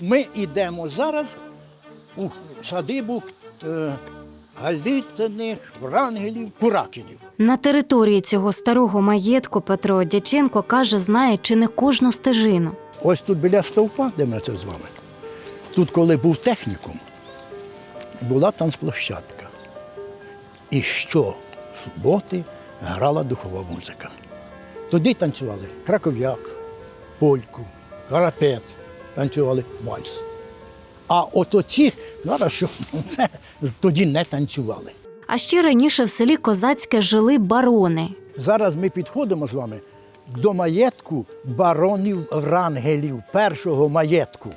Ми йдемо зараз у садибу е, Врангелів, Куракінів. На території цього старого маєтку Петро Дяченко каже, знає чи не кожну стежину. Ось тут біля стовпа, де ми це з вами. Тут, коли був технікум, була танцплощадка. І що суботи грала духова музика. Тоді танцювали краков'як, польку, карапет, танцювали вальс. А от оці, зараз що тоді не танцювали. А ще раніше в селі Козацьке жили барони. Зараз ми підходимо з вами до маєтку баронів Врангелів, першого маєтку.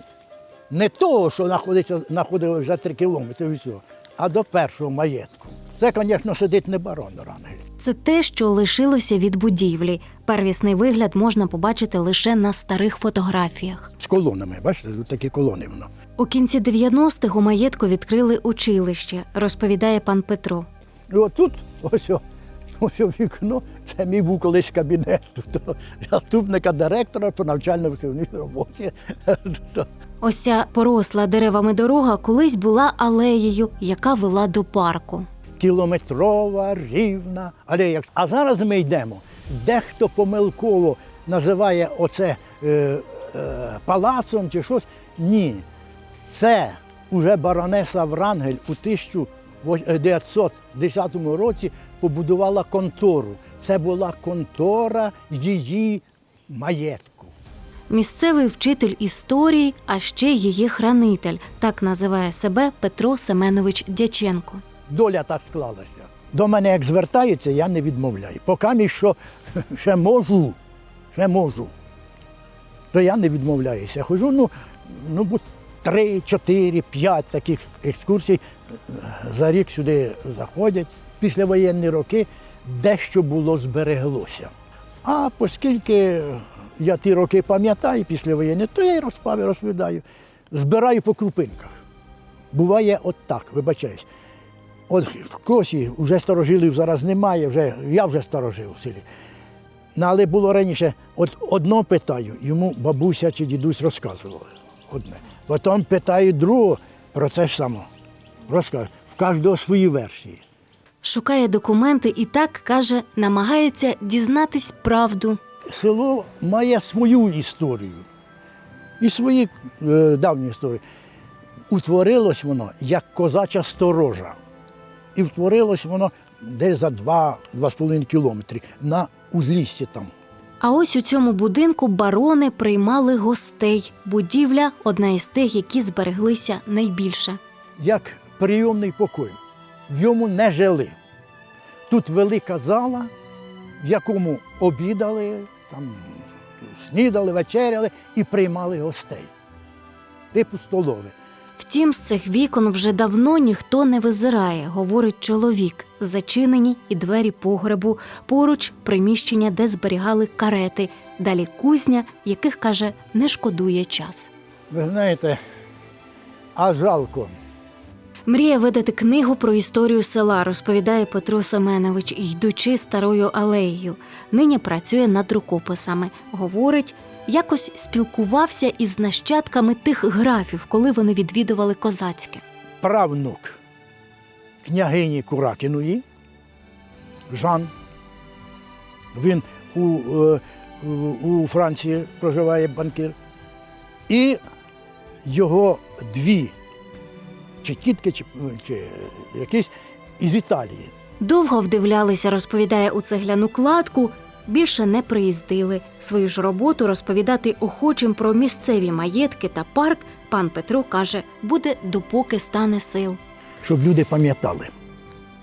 Не того, що знаходиться, знаходилось за три кілометри від цього, а до першого маєтку. Це, звісно, сидить не барон Врангель. Це те, що лишилося від будівлі. Первісний вигляд можна побачити лише на старих фотографіях. Колонами, бачите, тут такі колони воно. У кінці 90-х у маєтку відкрили училище, розповідає пан Петро. І отут, ось, о, ось о вікно, це мій був колись кабінет. Тут заступника директора по навчально-виховній роботі. Ось ця поросла деревами дорога колись була алеєю, яка вела до парку. кілометрова, рівна алея. А зараз ми йдемо. Дехто помилково називає оце е, палацом чи щось. Ні. Це вже баронеса Врангель у 1910 році побудувала контору. Це була контора її маєтку. Місцевий вчитель історії, а ще її хранитель, так називає себе Петро Семенович Дяченко. доля так склалася. До мене як звертаються, я не відмовляю. Поки що ще можу, ще можу, то я не відмовляюся. Хожу, ну, ну будь три, чотири, п'ять таких екскурсій е, за рік сюди заходять. Післявоєнні роки дещо було збереглося. А оскільки я ті роки пам'ятаю післявоєнні, то я й розповідаю. Збираю по крупинках. Буває от так, вибачаюсь. От в косі вже старожилів зараз немає, вже, я вже старожив в селі. Ну, але було раніше, от одно питаю, йому бабуся чи дідусь розказували. Одне. Потім питаю другого про це ж саме. Розказую. В кожного свої версії. Шукає документи і так каже, намагається дізнатись правду. Село має свою історію і свої е, давні історії. Утворилось воно як козача сторожа. І втворилось воно десь за 2-2,5 кілометри на узліссі там. А ось у цьому будинку барони приймали гостей. Будівля одна із тих, які збереглися найбільше. як прийомний покой. В йому не жили. Тут велика зала, в якому обідали, там, снідали, вечеряли і приймали гостей. Типу столове. Втім, з цих вікон вже давно ніхто не визирає, говорить чоловік. Зачинені і двері погребу, поруч приміщення, де зберігали карети, далі кузня, яких каже, не шкодує час. Ви знаєте, а жалко. Мріє видати книгу про історію села, розповідає Петро Семенович, йдучи старою алеєю. Нині працює над рукописами. Говорить, якось спілкувався із нащадками тих графів, коли вони відвідували козацьке. Правнук княгині Куракіної, Жан. Він у, е, у- у Франції проживає банкір. І його дві чи тітки, чи, чи якісь із Італії. Довго вдивлялися, розповідає у цегляну кладку. Більше не приїздили. Свою ж роботу розповідати охочим про місцеві маєтки та парк пан Петро каже, буде допоки стане сил. щоб люди пам'ятали.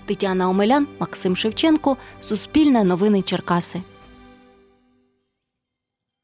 Тетяна Омелян, Максим Шевченко, Суспільне новини Черкаси.